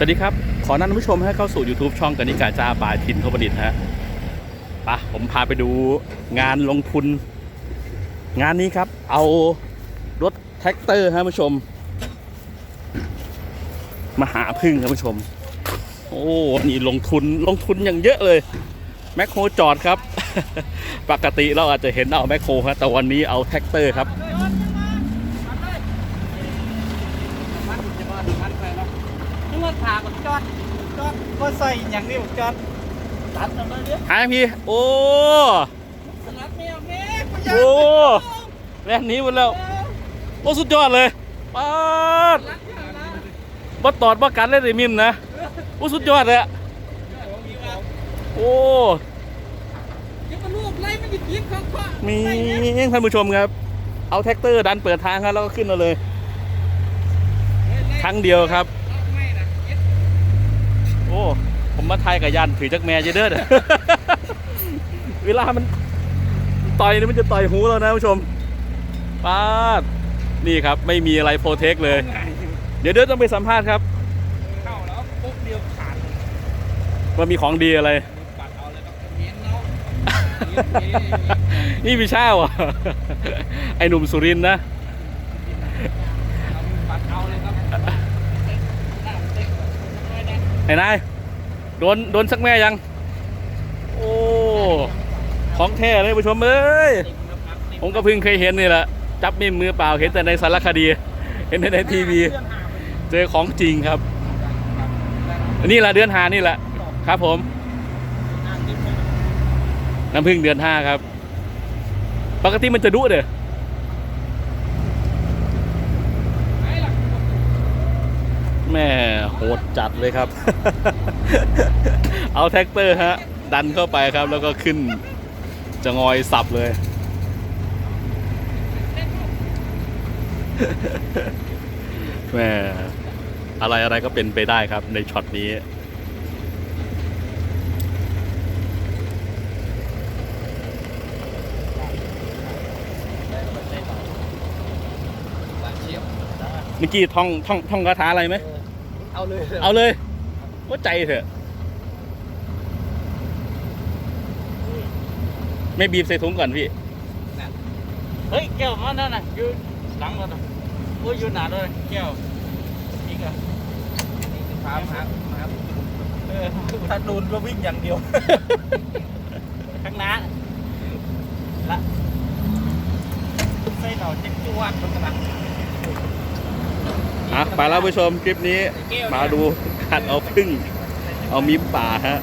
สวัสดีครับ ขอนำท่านผู้ชมให้เข้าสู่ YouTube ช่องกนิกาจาบายทินทบดินฮะปะผมพาไปดูงานลงทุน งานนี้ครับ เอารถแท็กเตอร์ฮะท่านผู้ชม มาหาพึ่งครับผู้ชม โอ้นี่ลงทุนลงทุนอย่างเยอะเลย แมคโครจอดครับ ปกติเราอาจจะเห็นเอาแมคโครครับแต่วันนี้เอาแท็กเตอร์ครับ นึกว่าถากับจอดจอด ก็ใส่อย่างนี้บอกจอดตัดออกมาเนี้ยหาพี่ โอ้สลัดแมวแม่ประหยัดโอ้แรงหนี้หมดแล้ว โอ้สุดยอดเลยปาดสลัดแมวนะบ่ตอดบ่กันเลยไอ้มิมนะโอ้สุดยอดเลยอะโอ้เดี๋ยวมันลูกไล่มันดิบๆข้างข้ามีท่านผู้ชมครับ เอาแท็กเตอร์ดันเปิดทางครับแล้วก็ขึ้นมาเลย ครั้งเดียวครับ ไม่นะเย็ด โอ้ ผ มมาไทยกับยันถือจักแม่เยเด้อเวลามันต่อยนี่มันจะต่อยหูแล้วนะผู้ชมป้าดนี่ครับไม่มีอะไรโปรเทคเลย เดี๋ยวเดี๋ยวต้องไปสัมภาษณ์ครับเข้าแล้วปุ๊บเดียวขาดว่ามีของดีอะไรปัดเอาเลยครับเมียนเนาะนี่พี่เช่าอะไอหนุ่มสุรินทร์นะปัดเอาเลยครับหน้าเต็กเลยนะไอ้นาย โดนโดนสักแม่ยัง โอ้ของแท้เลยผู้ชมเอ้ยผมก็เพิ่งเคยเห็นนี่แหละจับมีมมือเปล่าเห็นแต่ในสารคดี เห็นแต่ในทีวี เจอของจริงครับนี่แหละเดือนหานี่แหละครับผมน้ำพึ่งเดือนห้าครับ ปกติมันจะดุเด้อ แม่โหดจัดเลยครับ เอาแท็กเตอร์ฮะ ดันเข้าไปครับ แล้วก็ขึ้น จะงอยสับเลย แม่อะไรอะไรก็เป็นไปได้ครับในช็อตนี้เมื่อกี้ท่องท่องท่องคาถาอะไรไหม เอาเลยเอาเลยว่าใจเถอะ ไม่บีบใส่ถุงก่อนพี่ เฮ้ยแก้วมันนั่นน่ะอยู่หลังมันน่ะโอ้ยอยู่หนาด้วยแก้วอีกอะนี่คือพามาครับเออถ้าโดนก็วิ่งอย่างเดียว ข้างหน้าละใส่เหล่าเจ็บจวดมันกำลัง อะไปแล้วผู้ชมคลิปนี้มาดูการเอาพึ่ง เอามีป่าฮะ